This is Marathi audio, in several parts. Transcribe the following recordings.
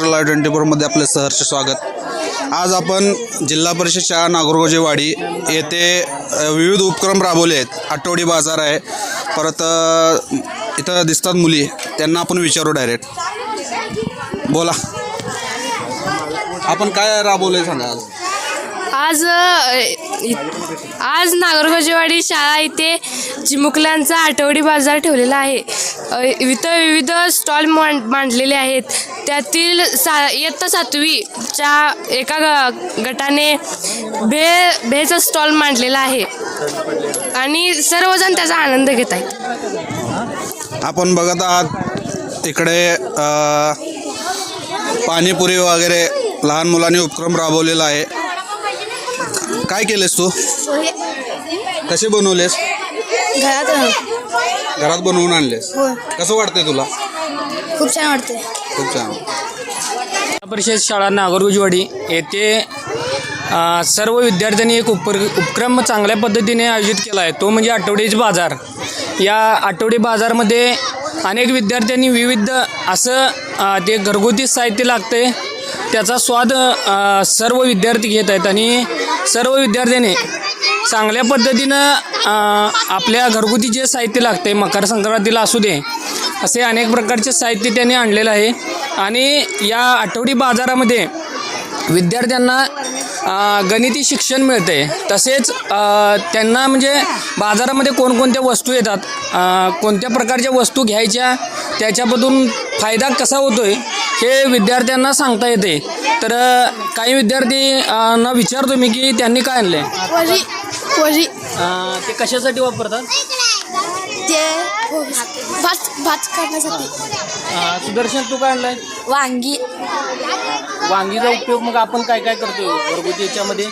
महाराष्ट्र ट्वेंटी फोरमध्ये आपले सहर्ष स्वागत. आज आपण जिल्हा परिषद शाळा नागरगोजेवाडी येथे विविध उपक्रम राबवले आहेत. आठवडी बाजार आहे. परत इथं दिसतात मुली. त्यांना आपण विचारू डायरेक्ट बोला. आपण काय राबवले सांगा आज? आज आज नागरगोजेवाडी शाळा इथे चिमुकल्यांचा आठवडी बाजार ठेवलेला आहे. इथं विविध स्टॉल मांड मांडलेले आहेत. त्यातील सा इयत्ता सातवीच्या एका ग गटाने भे भेचा स्टॉल मांडलेला आहे. आणि सर्वजण त्याचा आनंद घेत आहेत. आपण बघत आहात तिकडे पाणीपुरी वगैरे लहान मुलांनी उपक्रम राबवलेला आहे. काय केलेस तू? कसे बनवलेस? घरात घरात बनवून आणलेस. हो. कसं वाटतंय तुला? खूप छान वाटते खूप छान. जिल्हा परिषद शाळा नागरगोजवाडी येथे अ, सर्व विद्यार्थ्यांनी एक उपर उपक्रम चांगल्या पद्धतीने आयोजित केला आहे तो म्हणजे आठवडीचे बाजार. या आठवडी बाजारमध्ये अनेक विद्यार्थ्यांनी विविध असं अ, ते घरगुती साहित्य लागते त्याचा स्वाद अ, सर्व विद्यार्थी घेत आहेत आणि सर्व विद्यार्थ्यांनी चांगल्या पद्धतीनं आपल्या घरगुती जे साहित्य लागते मकर संक्रांतीला असू दे असे अनेक प्रकारचे साहित्य त्यांनी आणलेलं आहे. आणि या आठवडी बाजारामध्ये विद्यार्थ्यांना गणिती शिक्षण मिळते तसेच त्यांना म्हणजे बाजारामध्ये कोणकोणत्या वस्तू येतात कोणत्या प्रकारच्या वस्तू घ्यायच्या त्याच्यामधून फायदा कसा होतो आहे हे विद्यार्थ्यांना सांगता येते. तर काही विद्यार्थी ना विचारतो मी की त्यांनी काय आणलं? ते कशासाठी वापरतात? ते भात भात करण्यासाठी. सुदर्शन तू काय आणलाय? वांगी. वांगीचा उपयोग मग आपण काय काय करतो घरगुती याच्यामध्ये?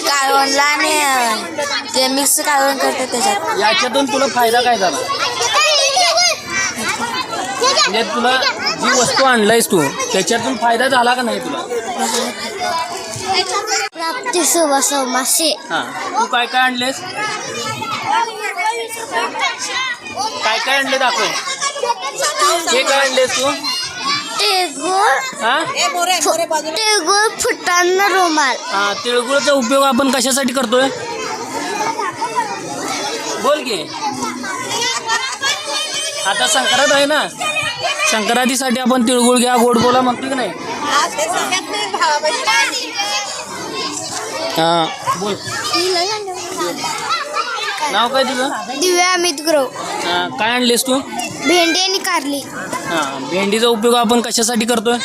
कालवणला आणि ते मिक्स कालवण करते त्याच्यात. याच्यातून तुला फायदा काय झाला? म्हणजे तुला जी वस्तू आणलायस तू त्याच्यातून फायदा झाला का नाही तुला? प्राप्ती मासे हां. तू काय काय आणलेस काय काय आणले दाखव. हे काय आणलेस तू? टेगोर हां? टेगोर फुटांना रुमाल. हां तिळगुळचा उपयोग आपण कशासाठी करतोय? बोल की. आता संक्रांत आहे ना. संक्रांतीसाठी आपण तिळगुळ घ्या गोड बोला म्हणतो की नाही? हां बोल. नाव काय तुझं? दिव्या अमित ग्रो. हां, काय आणलीस तू? भेंडी आणि कारली. हां भेंडीचा उपयोग आपण कशासाठी करतोय?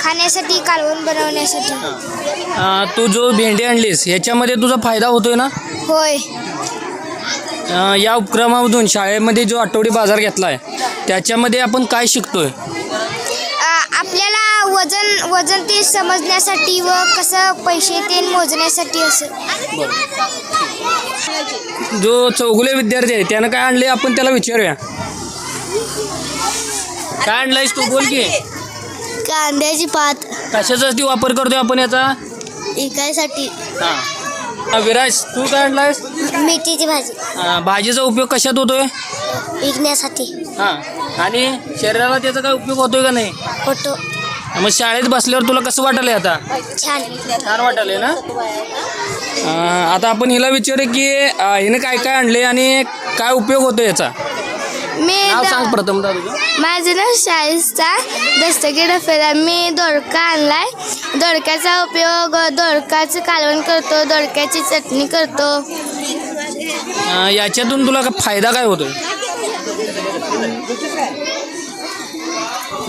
खाण्यासाठी कालवण बनवण्यासाठी. हां, तू जो भेंडी आणलीस ह्याच्यामध्ये तुझा फायदा होतोय ना? होय. अ, या उपक्रमामधून शाळेमध्ये जो आठवडी बाजार घेतला आहे त्याच्यामध्ये आपण काय शिकतोय? आपल्याला वजन वजन ते समजण्यासाठी व कसं पैसे ते मोजण्यासाठी असं. जो चौगुले विद्यार्थी आहे त्यानं काय आणले आपण त्याला विचारूया. काय आणलायस तू? बोल की. कांद्याची पात. कशासाठी वापर करतोय आपण याचा? इकायसाठी हां. विराज तू काय आणलायस? मेथीची भाजी. अ, भाजीचा उपयोग कशात होतोय? विकण्यासाठी. हां. आणि शरीराला त्याचा काय उपयोग होतोय का नाही? फोटो मग शाळेत बसल्यावर तुला कसं वाटायलंय आता? छान. छान वाटायलंय ना? अं, आता आपण हिला विचारू की अं, हिने काय काय आणले आणि काय उपयोग होतो याचा? मी नाव सांग प्रथम तुझं. माझं नाव शाळेचा दस्तगी डफेला मी दोडका आणलाय. दोडक्याचा उपयोग दोडकाचं कालवण करतो दोडक्याची चटणी करतो. अं, याच्यातून तुला का फायदा काय होतोय?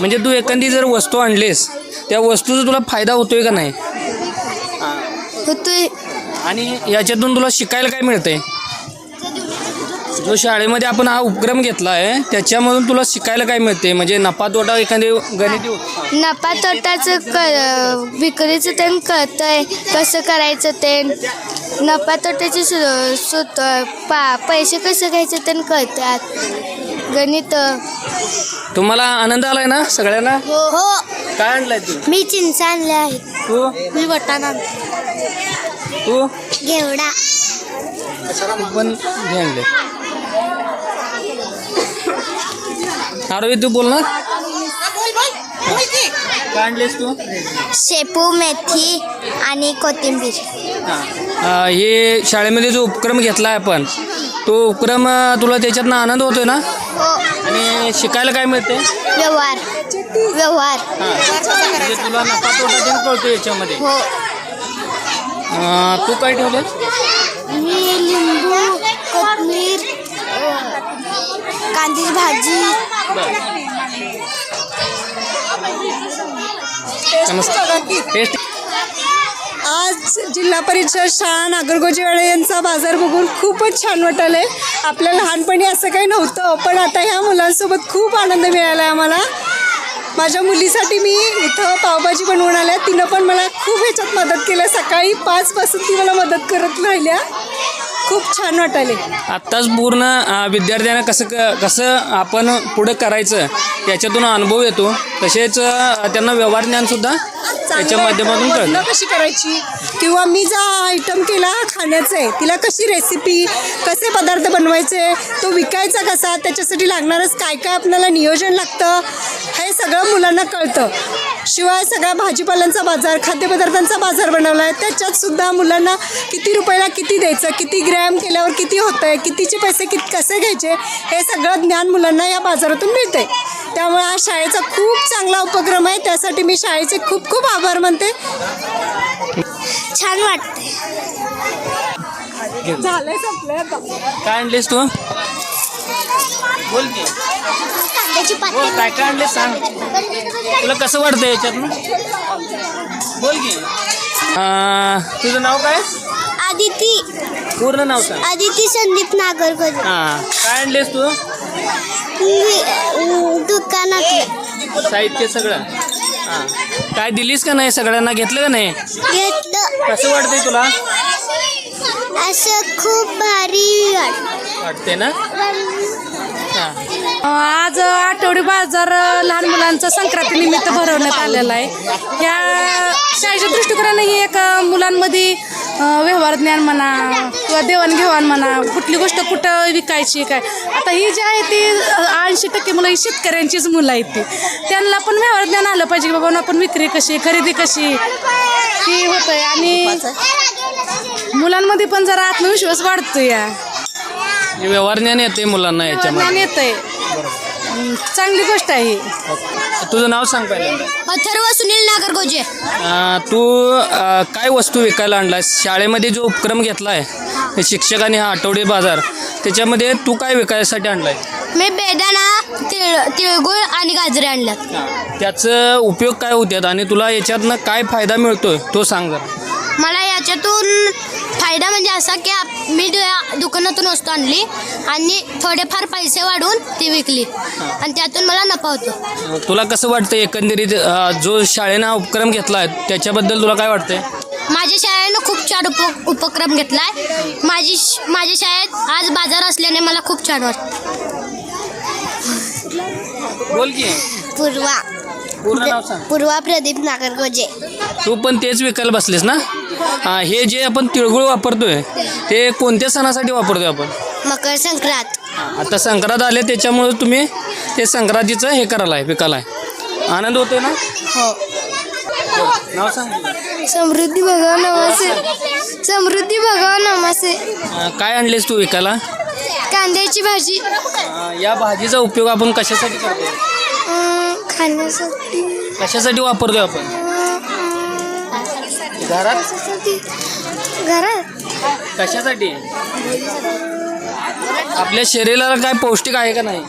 म्हणजे तू एखादी जर वस्तू आणलीस त्या वस्तूचा तुला फायदा होतोय का नाही? होतोय. आणि याच्यातून तुला शिकायला काय मिळतंय? जो शाळेमध्ये आपण हा उपक्रम घेतला आहे त्याच्यामधून तुला शिकायला काय मिळते म्हणजे नफा तोटा एखादी गणिती नफा तोटाचं विक्रीचं ते कळतंय कसं करायचं ते. नफा तोट्याचे सु पा पैसे कसं घ्यायचं ते कळतात. गणित तुम्हाला आनंद आलाय ना सगळ्यांना? हो काय आणलाय तू? मी चिंच आणले आहेत तू? मी वटाणा तू? घेवडा. पण घे आणले. आरोही तू बोल ना. काय आणलेस तू? शेपू मेथी आणि कोथिंबीर. हे. शाळेमध्ये जो उपक्रम घेतला आहे आपण तो उपक्रम अं, तुला त्याच्यातनं आनंद होतोय ना? हो. आणि शिकायला काय मिळते व्यवहार. व्यवहार. म्हणजे तुला नफा तोटा पण कळतो याच्यामध्ये? हो. अं, तू काय ठेवलं मी लिंबू कोथिंबीर कांद्याची भाजी. नमस्कार. टेस्ट आज जिल्हा परिषद शाळा नागरगोजीवाडे यांचा बाजार बघून खूपच छान वाटलं आहे आपल्या लहानपणी असं काही नव्हतं पण आता ह्या मुलांसोबत खूप आनंद मिळाला आहे आम्हाला. माझ्या मुलीसाठी मी इथं पावभाजी बनवून आल्या. तिनं पण मला खूप ह्याच्यात मदत केल्या. सकाळी पाचपासून ती मला मदत करत राहिल्या. खूप छान वाटायले. आत्ताच पूर्ण अं, विद्यार्थ्यांना कसं क कसं आपण पुढं करायचं याच्यातून अनुभव येतो. तसेच अं, त्यांना व्यवहार ज्ञानसुद्धा त्याच्या माध्यमातून कळतं. कशी करायची? किंवा मी जो आयटम केला खाण्याचा आहे तिला कशी रेसिपी कसे पदार्थ बनवायचे तो विकायचा कसा त्याच्यासाठी लागणारच काय काय आपल्याला नियोजन लागतं हे सगळं मुलांना कळतं. शिवाय सगळ्या भाजीपाल्यांचा बाजार खाद्यपदार्थांचा बाजार बनवला आहे त्याच्यात सुद्धा मुलांना किती रुपयाला किती द्यायचं किती ग्रॅम केल्यावर किती होतं आहे कितीचे पैसे कित कसे घ्यायचे हे सगळं ज्ञान मुलांना या बाजारातून मिळते त्यामुळे हा शाळेचा खूप चांगला उपक्रम आहे. त्यासाठी मी शाळेचे खूप खूप आभार मानते. छान वाटते झालंय संपलंय आता. काय आणलीस तू? बोल की. बोल काय काय आणलीस सांग. तुला कसं वाटतं याच्यातनं बोल की. तुझं नाव काय? आदिती. पूर्ण नाव सांग. आदिती संदीप नागरगोजे हां. काय आणलीस तू? दुकानात. साहित्य सगळं. हां. काय दिलीस का नाही? सगळ्यांना घेतलं का नाही? घेतलं. कसं वाटतंय तुला? असं खूप भारी वाटतं वाटते ना? हां. आज आठवडी बाजार लहान मुलांचा संक्रांतीनिमित्त भरवण्यात आलेला आहे. या शाळेच्या दृष्टिकोनाने ही एक मुलांमध्ये व्यवहार ज्ञान म्हणा किंवा देवाणघेवाण म्हणा कुठली गोष्ट कुठं विकायची काय? आता ही जी आहे ती ऐंशी टक्के मुलं ही शेतकऱ्यांचीच मुलं आहेत ती. त्यांना पण व्यवहार ज्ञान आलं पाहिजे की बाबा आपण विक्री कशी खरेदी कशी? ही होत आहे आणि मुलांमध्ये पण जरा आत्मविश्वास वाढतो या. व्यवहार ज्ञान येते मुलांना ज्ञान याच्यामध्ये. येतंय. अं, चांगली गोष्ट आहे तुझं नाव सांग पहिल्यांदा अथर्व सुनील नागरगोजे. अं, तू अं, काय वस्तू विकायला आणलास? शाळेमध्ये जो उपक्रम घेतला आहे शिक्षकांनी हा आठवडे बाजार त्याच्यामध्ये तू काय विकायसाठी आणलाय? मी बेदाणा तिळ तिळगुळ आणि गाजरे आणल्यात. त्याचं उपयोग काय होतात आणि तुला याच्यातनं काय फायदा मिळतोय? तो सांग जरा. मला याच्यातून फायदा म्हणजे असा की आप- मी दुकानातून वस्तू आणली आणि थोडेफार पैसे वाढवून ती विकली. आणि त्यातून मला नफा होतो. तुला कसं वाटतं एकंदरीत जो शाळेनं उपक्रम घेतला आहे त्याच्याबद्दल तुला काय वाटतंय? माझ्या शाळेनं खूप छान उप उपक्रम घेतला आहे माझी श- माझ्या शाळेत आज बाजार असल्याने मला खूप छान वाटतं बोल की. पूर्वा. पूर्वा प्रदीप नागरगोजे. तू पण तेच विकायला बसलेस ना? हां हे जे आपण तिळगुळ वापरतोय ते कोणत्या सणासाठी वापरतोय आपण? मकर संक्रांत. आता संक्रांत आले त्याच्यामुळे तुम्ही ते संक्रांतीचं हे करायला आहे विकायला आहे आनंद होतोय ना? हो. नाव सांग. समृद्धी भगवान नमासे समृद्धी भगवान नमासे अं, काय आणलेस तू विकायला? कांद्याची भाजी. अं, या भाजीचा उपयोग आपण कशासाठी करतो अं, खाण्यासाठी. कशासाठी वापरतोय आपण? घरात? घरात. कशासाठी? आपल्या शरीराला काय पौष्टिक आहे का नाही?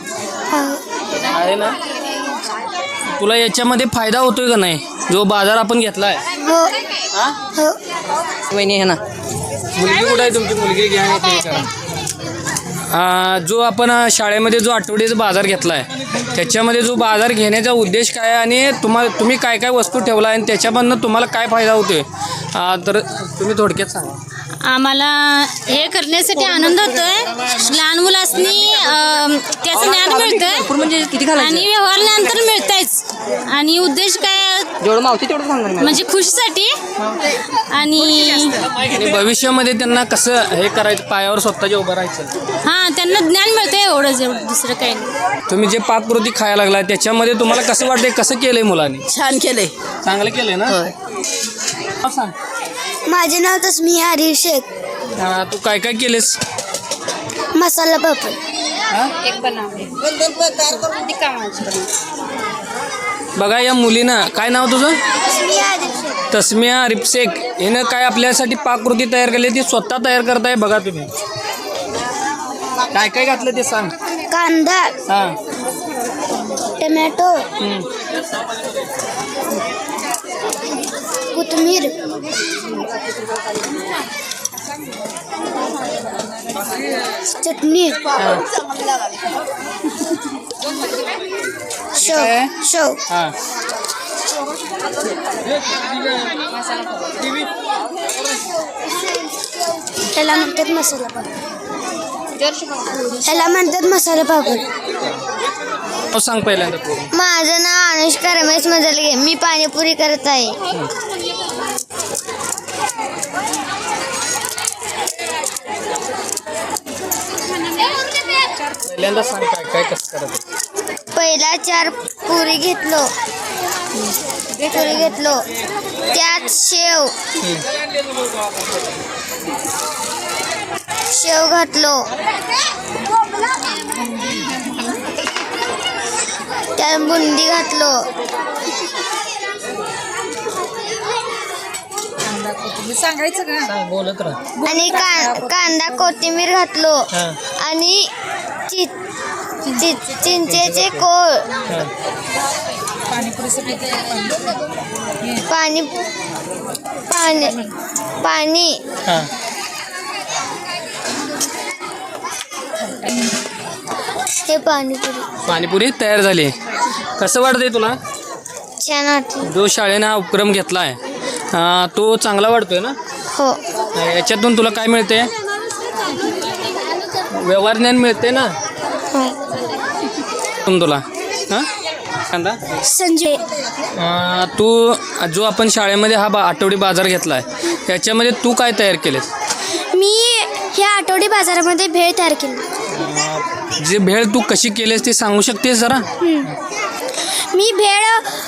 आहे ना? तुला याच्यामध्ये फायदा होतोय का नाही? जो बाजार आपण घेतला आहे हो. हा? हो. वहिनी आहे ना. मुलगी कुठं आहे तुमची? मुलगी घ्या आ, जो आपण आ, शाळेमध्ये जो आठवडीचा बाजार घेतला आहे त्याच्यामध्ये जो बाजार घेण्याचा उद्देश काय आहे आणि तुम्हा तुम्ही काय काय वस्तू ठेवला आहे आणि त्याच्यामधनं तुम्हाला काय फायदा होतोय? आ, तर तुम्ही थोडक्यात सांगा. आम्हाला हे करण्यासाठी आनंद होतोय. लहान मुलांनी अं, त्याचं ज्ञान मिळतंय म्हणजे किती आणि व्यवहार ज्ञान तर मिळतंयच. आणि उद्देश काय जेवढं मावती तेवढं सांगणार मी. म्हणजे खुशीसाठी आणि आणि भविष्यामध्ये त्यांना कसं हे करायचं पायावर स्वतःच्या उभं राहायचं? हां त्यांना ज्ञान मिळतं एवढंच एवढं दुसरं काही नाही. तुम्ही जे पाककृती खायला लागला त्याच्यामध्ये तुम्हाला कसं वाटतंय कसं केलंय मुलांनी? छान केलंय. चांगलं केलंय ना? सांग. माझे नाव तस्मी हरीश शेख. हा, तू काय काय केलेस मसाला पापड. बघा या मुलीनं काय नाव तुझं? तस्मिया रिपसेक. हिनं काय आपल्यासाठी पाककृती तयार केली ती स्वतः तयार करताय बघा तुम्ही. काय काय घातलं ते सांग. कांदा हा. टमॅटो हम्म. कोथिंबीर चटणी शेव शेव हा. त्याला म्हणतात मसाला पापड. त्याला म्हणतात मसाला पापड. नाव सांग पहिल्यांदा तू माझं नाव अनुष्का रमेश मजलगे. मी पाणीपुरी करत आहे. पहिल्यांदा सांग काय काय कसं करत आहे. पहिला चार पुरी घेतलो. पुरी घेतलो. त्यात शेव. शेव घातलो. त्यात बुंदी घातलो. सांग बोलत राहा. आणि का कांदा कोथिंबीर घातलो. आणि चिंचेचे कोळ. पाणी पाणी पाणी. हा. हे पाणीपुरी. पाणीपुरी तयार झाली. कसं वाटतंय तुला? छान वाटलं. जो शाळेनं हा उपक्रम घेतला आहे तो चांगला वाटतोय ना? हो. याच्यातून तुला काय मिळते व्यवहार ज्ञान मिळते ना? हो. तुम तुला. हां? कांदा संजय अं, तू जो आपण शाळेमध्ये हा बा आठवडी बाजार घेतला आहे त्याच्यामध्ये तू काय तयार केलेस? मी ह्या आठवडी बाजारामध्ये भेळ तयार केली. जे भेळ तू कशी केलीस ते सांगू शकतेस जरा? मी भेळ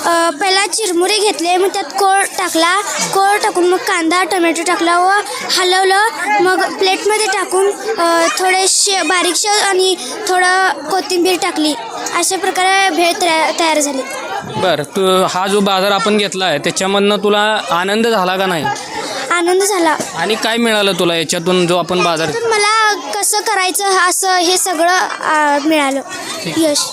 अ, पहिला चिरमुरे घेतले मग त्यात कोळ टाकला. कोळ टाकून मग कांदा टोमॅटो टाकला व हलवलं. मग प्लेटमध्ये टाकून अ, थोडे शे बारीक शेव आणि थोडं कोथिंबीर टाकली. अशा प्रकारे भेळ तयार तयार झाली. बरं तू हा जो बाजार आपण घेतला आहे त्याच्यामधनं तुला आनंद झाला का नाही? आनंद झाला. आणि काय मिळालं तुला याच्यातून जो आपण बाजार मला कसं करायचं असं हे सगळं मिळालं. यश.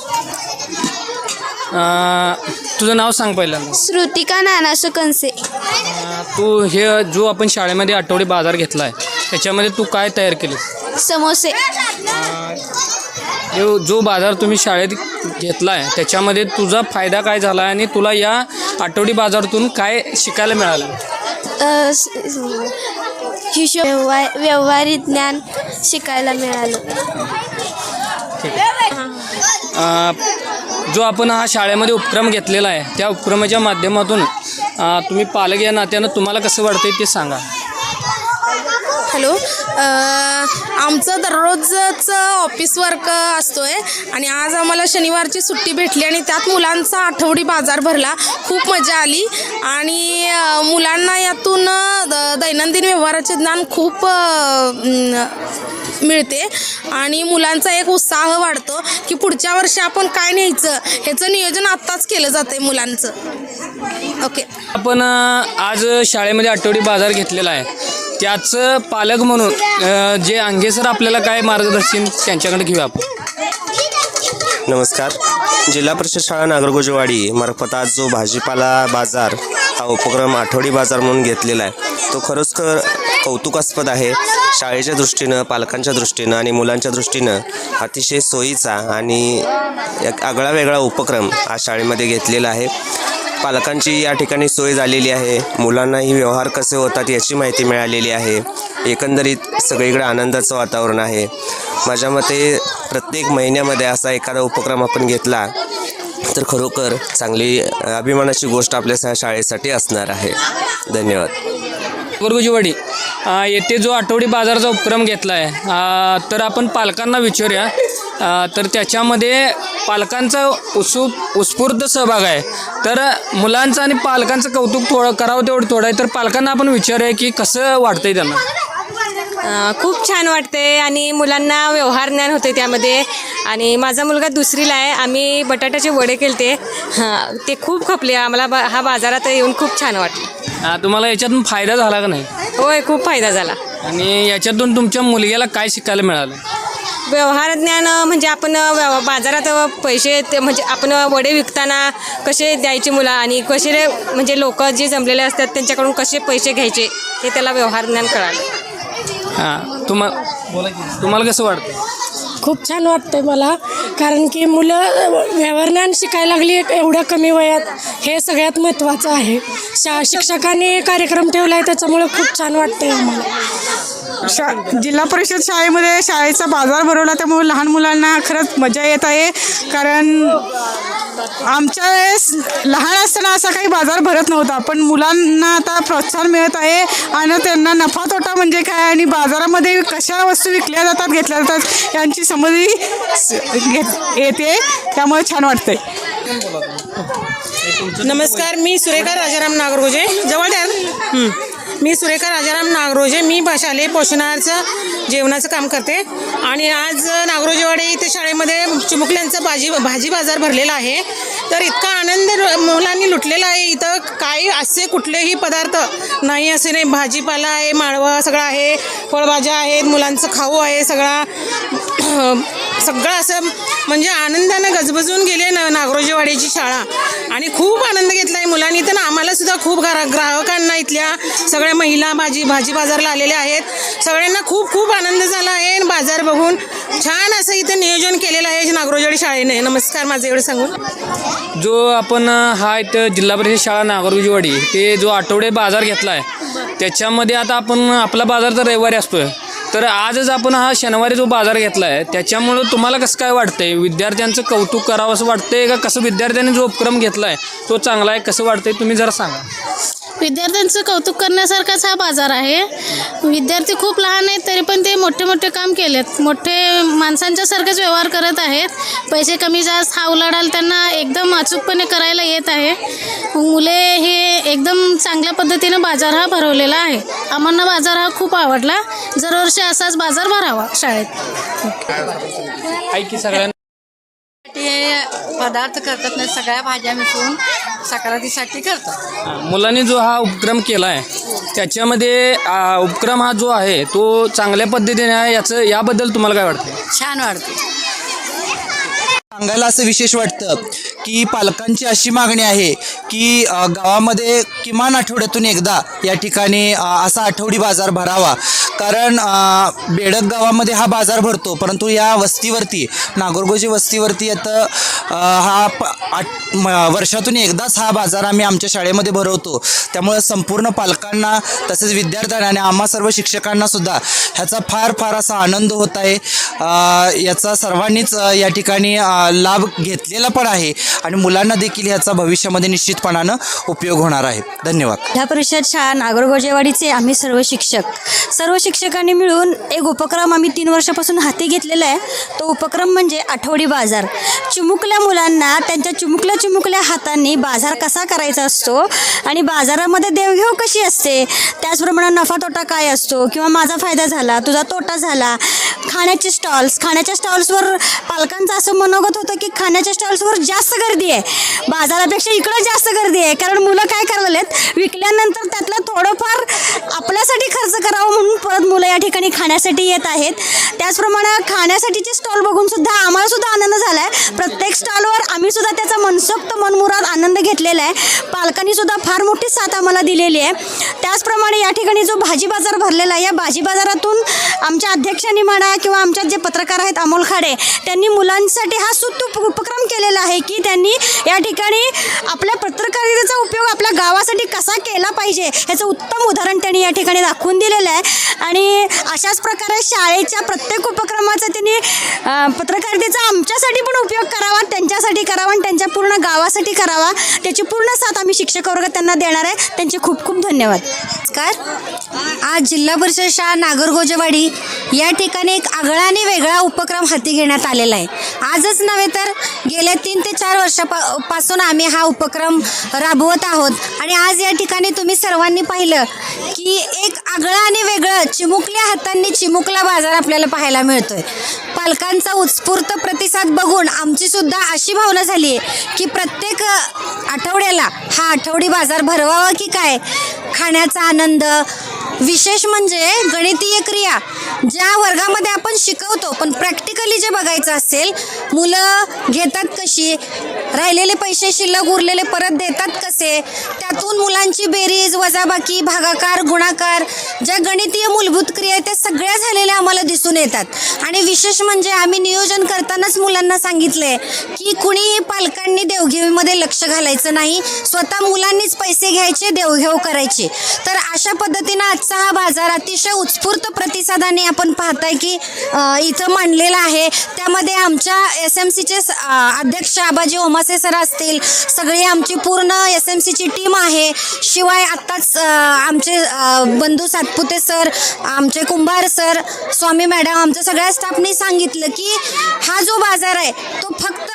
अं, तुझं नाव सांग पहिल्यांदा. श्रुतिका नानासू कनसे अं, तू हे जो आपण शाळेमध्ये आठवडी बाजार घेतला आहे त्याच्यामध्ये तू काय तयार केलीस? समोसे. जो बाजार तुम्ही शाळेत घेतला आहे त्याच्यामध्ये तुझा फायदा काय झाला आहे आणि तुला या आठवडी बाजारातून काय शिकायला मिळालं? हिशोब व्यवहार व्यवहारी ज्ञान शिकायला मिळालं. अ, जो आपण हा शाळेमध्ये उपक्रम घेतलेला आहे त्या उपक्रमाच्या माध्यमातून अ, तुम्ही पालक या नात्यानं तुम्हाला कसं वाटतंय ते सांगा. हॅलो. आमचं दररोजच ऑफिस वर्क असतो आहे आणि आज आम्हाला शनिवारची सुट्टी भेटली आणि त्यात मुलांचा आठवडी बाजार भरला. खूप मजा आली. आणि मुलांना यातून द- दैनंदिन व्यवहाराचे ज्ञान खूप मिळते. आणि मुलांचा एक उत्साह वाढतो की पुढच्या वर्षी आपण काय न्यायचं? ह्याचं नियोजन आत्ताच केलं जातं आहे मुलांचं. ओके. आपण आज शाळेमध्ये आठवडी बाजार घेतलेला आहे. त्याचं पालक म्हणून अ, जे अंगे सर आपल्याला काय मार्गदर्शन त्यांच्याकडे घेऊया आपण. नमस्कार. जिल्हा परिषद शाळा नागरगोजवाडी मार्फत आज जो भाजीपाला बाजार हा उपक्रम आठवडी बाजार म्हणून घेतलेला आहे तो खरंच कौतुकास्पद आहे. शाळेच्या दृष्टीनं पालकांच्या दृष्टीनं आणि मुलांच्या दृष्टीनं अतिशय सोयीचा आणि एक आगळा वेगळा उपक्रम आज शाळेमध्ये घेतलेला आहे. पालकांची या ठिकाणी सोय झालेली आहे. मुलांनाही व्यवहार कसे होतात याची माहिती मिळालेली आहे. एकंदरीत सगळीकडे आनंदाचं वातावरण आहे. माझ्या मते प्रत्येक महिन्यामध्ये असा एखादा उपक्रम आपण घेतला तर खरोखर चांगली अभिमानाची गोष्ट आपल्या शाळेसाठी असणार आहे. धन्यवाद. गुरुजीवाडी येथे जो आठवडी बाजाराचा उपक्रम घेतला आहे तर आपण पालकांना विचारूया तर त्याच्यामध्ये पालकांचा उत्सुक उत्स्फूर्त सहभाग आहे. तर मुलांचं आणि पालकांचं कौतुक थोडं करावं तेवढं थोडं आहे. तर पालकांना आपण विचारूया की कसं वाटतंय त्यांना? खूप छान वाटते आणि मुलांना व्यवहार ज्ञान होते त्यामध्ये. आणि माझा मुलगा दुसरीला आहे. आम्ही बटाट्याचे वडे केलते. हां ते खूप खपले. आम्हाला बा हा बाजारात येऊन खूप छान वाटलं. तुम्हाला याच्यातून फायदा झाला का नाही? होय खूप फायदा झाला. आणि याच्यातून तुमच्या मुलग्याला काय शिकायला मिळालं? व्यवहार ज्ञान म्हणजे आपण बाजारात पैसे ते म्हणजे आपण वडे विकताना कसे द्यायचे मुला आणि कसे रे- म्हणजे लोक जे जमलेले असतात त्यांच्याकडून कसे पैसे घ्यायचे हे त्याला व्यवहार ज्ञान कळालं. हां तुम्हा बोला की तुम्हाला कसं वाटतं खूप छान वाटतंय मला कारण की मुलं व्यवहारज्ञान शिकायला लागली एवढ्या कमी वयात हे सगळ्यात महत्त्वाचं आहे. शा शिक्षकांनी कार्यक्रम ठेवला आहे त्याच्यामुळे खूप छान वाटतंय आम्हाला. शा जिल्हा परिषद शाळेमध्ये शाळेचा बाजार भरवला त्यामुळे लहान मुलांना खरंच मजा येत आहे. कारण आमच्या वेळेस लहान असताना असा काही बाजार भरत नव्हता पण मुलांना आता प्रोत्साहन मिळत आहे आणि त्यांना नफा तोटा म्हणजे काय आणि बाजारामध्ये कशा वस्तू विकल्या जातात घेतल्या जातात यांची समजही घेत येते. त्यामुळे छान वाटते नमस्कार मी सुरेखा राजाराम नागरगोजे. जवळ द्या मी सुरेखा राजाराम नागरोजे मी ब- शालेय पोषणाचं जेवणाचं काम करते. आणि आज नागरोजेवाडे इथे शाळेमध्ये चिमुकल्यांचं भाजी भाजी बाजार भरलेला आहे. तर इतका आनंद मुलांनी लुटलेला आहे. इथं काही असे कुठलेही पदार्थ नाही असे नाही. भाजीपाला आहे माळवा सगळं आहे फळभाज्या आहेत मुलांचं खाऊ आहे सगळा. सगळं असं म्हणजे आनंदानं गजबजून गेले ना नागरोजेवाडीची शाळा. आणि खूप आनंद घेतला आहे मुलांनी तर आम्हाला सुद्धा खूप घरा ग्राहकांना इथल्या सगळ्या महिला भाजी भाजी बाजारला आलेल्या आहेत. सगळ्यांना खूप खूप आनंद झाला आहे. बाजार बघून छान असं इथं नियोजन केलेलं आहे नागरोजेवाडी शाळेने. नमस्कार माझं एवढं सांगून जो आपण हा इथं जिल्हा परिषद शाळा नागरगोजीवाडी ते जो आठवडे बाजार घेतला आहे त्याच्यामध्ये आता आपण आपला बाजार तर रविवारी असतोय. तर आजच आपण हा शनिवारी जो बाजार घेतला आहे त्याच्यामुळं तुम्हाला कसं काय वाटतंय? विद्यार्थ्यांचं कौतुक करावं असं वाटतंय का? कसं विद्यार्थ्यांनी जो उपक्रम घेतला आहे तो चांगला आहे? कसं वाटतंय? तुम्ही जरा सांगा. विद्यार्थ्यांचं कौतुक करण्यासारखाच हा बाजार आहे. विद्यार्थी खूप लहान आहेत तरी पण ते मोठे मोठे काम केलेत. मोठे माणसांच्या सारखेच व्यवहार करत आहेत. पैसे कमी जास्त हा उलाढाल त्यांना एकदम अचूकपणे करायला येत आहे. मुले हे एकदम चांगल्या पद्धतीनं बाजार हा भरवलेला आहे. आम्हाला बाजार हा खूप आवडला. दरवर्षी असाच बाजार भरावा शाळेत आहे की सगळ्यांना ते पदार्थ करतात ना सगळ्या भाज्या मिसळून सक्रातीसाठी करतात. मुलांनी जो हा उपक्रम केला आहे त्याच्यामध्ये आ, उपक्रम हा जो आहे तो चांगल्या पद्धतीने आहे याचं याबद्दल तुम्हाला काय वाटतं छान वाटते सांगायला असं विशेष वाटतं की पालकांची अशी मागणी आहे की अ, गावामध्ये किमान आठवड्यातून एकदा या ठिकाणी अ, असा आठवडी बाजार भरावा. कारण बेडक गावामध्ये हा बाजार भरतो परंतु या वस्तीवरती नागोरगोजी वस्तीवरती आता हा प आठ म- वर्षातून एकदाच हा बाजार आम्ही आमच्या शाळेमध्ये भरवतो. त्यामुळे संपूर्ण पालकांना तसेच विद्यार्थ्यांना आणि आम्हा सर्व शिक्षकांना सुद्धा ह्याचा फार फार असा आनंद होत आहे. याचा सर्वांनीच या ठिकाणी लाभ घेतलेला पण आहे आणि मुलांना देखील ह्याचा भविष्यामध्ये निश्चितपणानं उपयोग होणार आहे. धन्यवाद. जिल्हा परिषद शाळा नागरगोजेवाडीचे आम्ही सर्व शिक्षक. सर्व शिक्षकांनी मिळून एक उपक्रम आम्ही तीन वर्षापासून हाती घेतलेला आहे. तो उपक्रम म्हणजे आठवडी बाजार. चिमुकल्या मुलांना त्यांच्या चिमुकल्या चिमुकल्या हातांनी बाजार कसा करायचा असतो आणि बाजारामध्ये देवघेव कशी असते? त्याचप्रमाणे नफा तोटा काय असतो? किंवा माझा फायदा झाला तुझा तोटा झाला. खाण्याचे स्टॉल्स खाण्याच्या स्टॉल्सवर पालकांचं असं मनोगत होतं की खाण्याच्या स्टॉल्सवर जास्त गर्दी आहे. बाजारापेक्षा इकडं जास्त गर्दी आहे. कारण मुलं काय करायलेत विकल्यानंतर त्यातलं थोडंफार आपल्यासाठी खर्च करावं म्हणून परत मुलं या ठिकाणी खाण्यासाठी येत आहेत. त्याचप्रमाणे खाण्यासाठीचे स्टॉल बघून सुद्धा आम्हाला सुद्धा आनंद झाला आहे प्रत्येक स्टॉलवर आम्ही सुद्धा त्याचा मनसोक्त मनमुराद आनंद घेतलेला आहे. पालकांनी सुद्धा फार मोठी साथ आम्हाला दिलेली आहे. त्याचप्रमाणे या ठिकाणी जो भाजी बाजार भरलेला आहे या भाजी बाजारातून आमच्या अध्यक्षांनी म्हणा किंवा आमच्यात जे पत्रकार आहेत अमोल खाडे त्यांनी मुलांसाठी हा सुत उप- उपक्रम केलेला आहे की त्यांनी या ठिकाणी आपल्या पत्रकारितेचा उपयोग आपल्या गावासाठी कसा केला पाहिजे ह्याचं उत्तम उदाहरण त्यांनी या ठिकाणी दाखवून दिलेलं आहे. आणि अशाच प्रकारे शाळेच्या प्रत्येक उपक्रमाचा त्यांनी पत्रकारितेचा आमच्यासाठी पण उपयोग करावा त्यांच्यासाठी करावा आणि त्यांच्या पूर्ण गावासाठी करावा. त्याची पूर्ण साथ आम्ही शिक्षक वर्ग त्यांना देणार आहे. त्यांचे खूप खूप धन्यवाद. नमस्कार. आज जिल्हा परिषद शाळा नागरगोजेवाडी या ठिकाणी एक आगळा आणि वेगळा उपक्रम हाती घेण्यात आलेला आहे. आजच नव्हे तर गेल्या तीन ते चार वर्षापा पासून आम्ही हा उपक्रम राबवत आहोत. आणि आज या ठिकाणी तुम्ही सर्वांनी पाहिलं की एक आगळं आणि वेगळं चिमुकल्या हातांनी चिमुकला बाजार आपल्याला पाहायला मिळतोय. पालकांचा उत्स्फूर्त प्रतिसाद बघून आमची सुद्धा अशी भावना झाली आहे की प्रत्येक आठवड्याला हा आठवडी बाजार भरवावा की काय? खाण्याचा आनंद विशेष म्हणजे गणितीय क्रिया ज्या वर्गामध्ये आपण शिकवतो पण प्रॅक्टिकली जे बघायचं असेल मुलं घेतात कशी? राहिलेले पैसे शिल्लक उरलेले परत देतात कसे? त्यातून मुलांची बेरीज वजाबाकी भागाकार गुणाकार ज्या गणितीय मूलभूत क्रिया आहेत त्या सगळ्या झालेल्या आम्हाला दिसून येतात. आणि विशेष म्हणजे आम्ही नियोजन करतानाच मुलांना सांगितले की कुणीही पालकांनी देवघेवीमध्ये लक्ष घालायचं नाही. स्वतः मुलांनीच पैसे घ्यायचे देवघेव करायचे. तर अशा पद्धतीनं आजचा हा बाजार अतिशय उत्स्फूर्त प्रतिसादाने आपण पाहताय की इथं मांडलेला आहे. त्यामध्ये आमच्या एस एम सीचे अध्यक्ष आबाजी ओमासे सर असतील. सगळी आमची पूर्ण एस एम सीची टीम आहे. शिवाय आत्ताच आमचे बंधू सातपुते सर आमचे कुंभार सर स्वामी मॅडम आमच्या सगळ्या स्टाफनी सांगितलं की हा जो बाजार आहे तो फक्त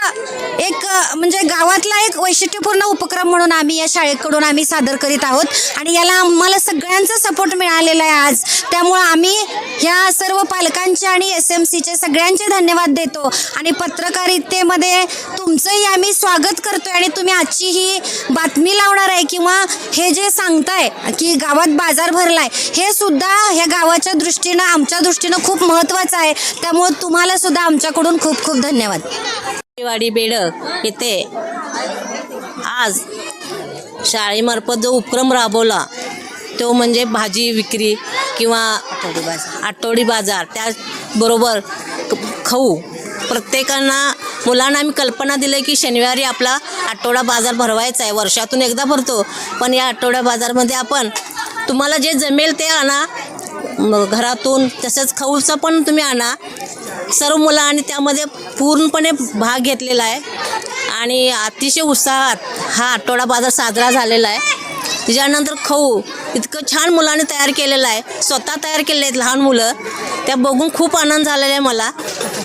एक म्हणजे गावातला एक वैशिष्ट्यपूर्ण उपक्रम म्हणून आम्ही या शाळेकडून आम्ही सादर करीत आहोत. आणि याला आम्हाला सगळ्यांचा सपोर्ट मिळालेला आहे आज. त्यामुळं आम्ही ह्या सर्व पालकांचे आणि एस एम सीचे सगळ्यांचे धन्यवाद देतो. आणि पत्रकारितेमध्ये तुमचंही आम्ही स्वागत करतोय आणि तुम्ही आजची ही बातमी लावणार आहे किंवा हे जे सांगताय की गावात बाजार भरलाय हे सुद्धा ह्या गावाच्या दृष्टीनं आमच्या दृष्टीनं खूप महत्त्वाचं आहे. त्यामुळं तुम्हाला सुद्धा आमच्याकडून खूप खूप धन्यवाद. वाडी बेडक येथे आज शाळेमार्फत जो उपक्रम राबवला तो म्हणजे भाजी विक्री किंवा आठवडी बाजार. त्याचबरोबर क- खाऊ. प्रत्येकांना मुलांना आम्ही कल्पना दिली की शनिवारी आपला आठवडा बाजार भरवायचा आहे. वर्षातून एकदा भरतो. पण या आठवडा बाजारमध्ये आपण तुम्हाला जे जमेल ते आणा. घरातून तसंच खाऊचं पण तुम्ही आणा. सर्व मुलांनी त्यामध्ये पूर्णपणे भाग घेतलेला आहे. आणि अतिशय उत्साहात हा आठवडा बाजार साजरा झालेला आहे. त्याच्यानंतर खाऊ. इतकं छान मुलाने तयार केलेलं आहे. स्वतः तयार केले आहेत लहान मुलं. त्या बघून खूप आनंद झालेला आहे मला.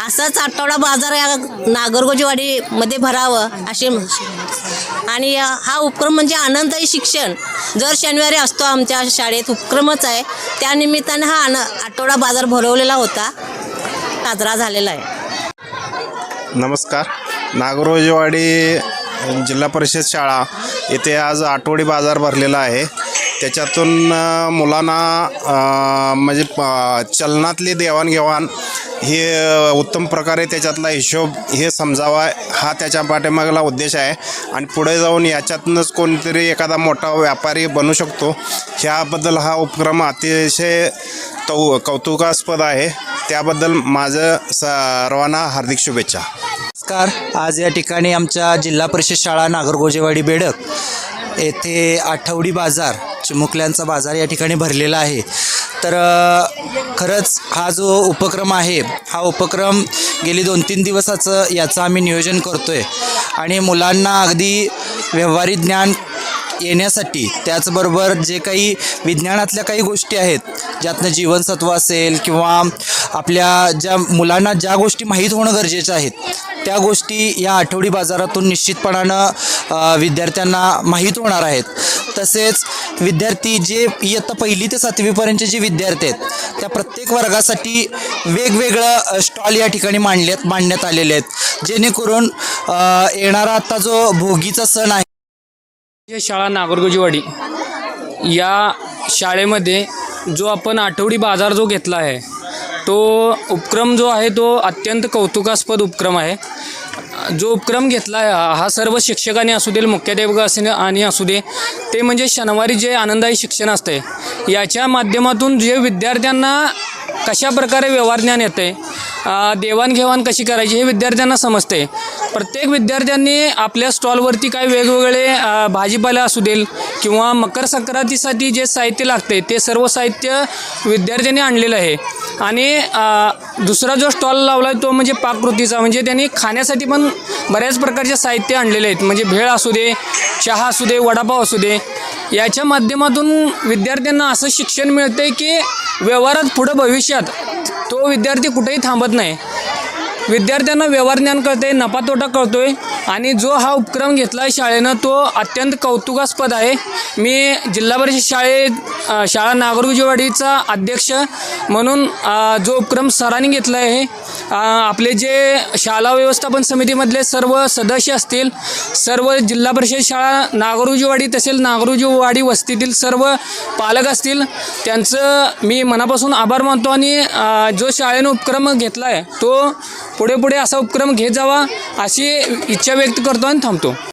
असाच आठवडा बाजार या नागरगोजीवाडीमध्ये भरावं असे आणि हा उपक्रम म्हणजे आनंददायी शिक्षण. जर शनिवारी असतो आमच्या शाळेत उपक्रमच आहे. त्यानिमित्ताने हा आन आठवडा बाजार भरवलेला होता. साजरा झालेला आहे. नमस्कार. नागरोजवाडी जिल्हा परिषद शाळा येथे आज आठवडी बाजार भरलेला आहे. त्याच्यातून मुलांना म्हणजे प- चलनातली देवाणघेवाण हे उत्तम प्रकारे त्याच्यातला हिशोब हे समजावा हा त्याच्या पाठीमागला उद्देश आहे. आणि पुढे जाऊन याच्यातूनच कोणतरी एखादा मोठा व्यापारी बनू शकतो. ह्याबद्दल हा उपक्रम अतिशय कौ कौतुकास्पद आहे. त्याबद्दल माझं सर्वांना हार्दिक शुभेच्छा. नमस्कार. आज या ठिकाणी आमच्या जिल्हा परिषद शाळा नागरगोजेवाडी बेडक येथे आठवडी बाजार चिमुकल्यांचा बाजार या ठिकाणी भरलेला आहे. तर खरंच हा जो उपक्रम आहे हा उपक्रम गेली दोन तीन दिवसाचं याचं आम्ही नियोजन करतो आहे आणि मुलांना अगदी व्यवहारिक ज्ञान येण्यासाठी त्याचबरोबर जे काही विज्ञानातल्या काही गोष्टी आहेत ज्यातनं जीवनसत्व असेल किंवा आपल्या ज्या मुलांना ज्या गोष्टी माहीत होणं गरजेचं आहेत त्या गोष्टी या आठवडी बाजारातून निश्चितपणानं विद्यार्थ्यांना माहीत होणार आहेत. तसेच विद्यार्थी जे इयत्ता पहिली ते सातवीपर्यंतचे जे विद्यार्थी आहेत त्या प्रत्येक वर्गासाठी वेगवेगळं स्टॉल या ठिकाणी मांडल्यात मांडण्यात आलेले आहेत. जेणेकरून येणारा आता जो भोगीचा सण आहे शाळा नागरगोजीवाडी या शाळेमध्ये जो आपण आठवडी बाजार जो घेतला आहे तो उपक्रम जो आहे तो अत्यंत कौतुकास्पद उपक्रम आहे. जो उपक्रम घेतला आहे हा- सर्व शिक्षकांनी असू दे मुख्याध्यापक असे आणि असू दे ते म्हणजे शनिवारी जे आनंदायी शिक्षण असते याच्या माध्यमातून जे विद्यार्थ्यांना कशा प्रकारे व्यवहार ज्ञान येते आहे देवाणघेवाण कशी करायची हे विद्यार्थ्यांना समजते. प्रत्येक विद्यार्थ्यांनी आपल्या स्टॉलवरती काही वेगवेगळे भाजीपाला असू देल किंवा मकर संक्रांतीसाठी जे साहित्य लागते ते सर्व साहित्य विद्यार्थ्यांनी आणलेलं आहे. आणि दुसरा जो स्टॉल लावला आहे तो म्हणजे पाककृतीचा म्हणजे त्यांनी खाण्यासाठी पण बऱ्याच प्रकारचे साहित्य आणलेले आहेत. म्हणजे भेळ असू दे चहा असू दे वडापाव असू दे. याच्या माध्यमातून विद्यार्थ्यांना असं शिक्षण मिळतं आहे की व्यवहारात पुढं भविष्यात तो विद्यार्थी कुठेही थांबत नाही. विद्यार्थ्यांना व्यवहार ज्ञान कळते नफा तोटा कळतोय आणि जो हा उपक्रम घेतला आहे शाळेनं तो अत्यंत कौतुकास्पद आहे. मी जिल्हा परिषद शाळेत शाळा नागरगुजेवाडीचा अध्यक्ष म्हणून जो उपक्रम सरांनी घेतला आहे आपले जे शाळा व्यवस्थापन समितीमधले सर्व सदस्य असतील सर्व जिल्हा परिषद शाळा नागरुजवाडी तसेच नागरुजवाडी वस्तीतील सर्व पालक असतील त्यांचं मी मनापासून आभार मानतो आणि जो शाळेनं उपक्रम घेतला आहे तो पुढे पुढे असा उपक्रम घेत जावा अशी इच्छा व्यक्त करतो आणि थांबतो.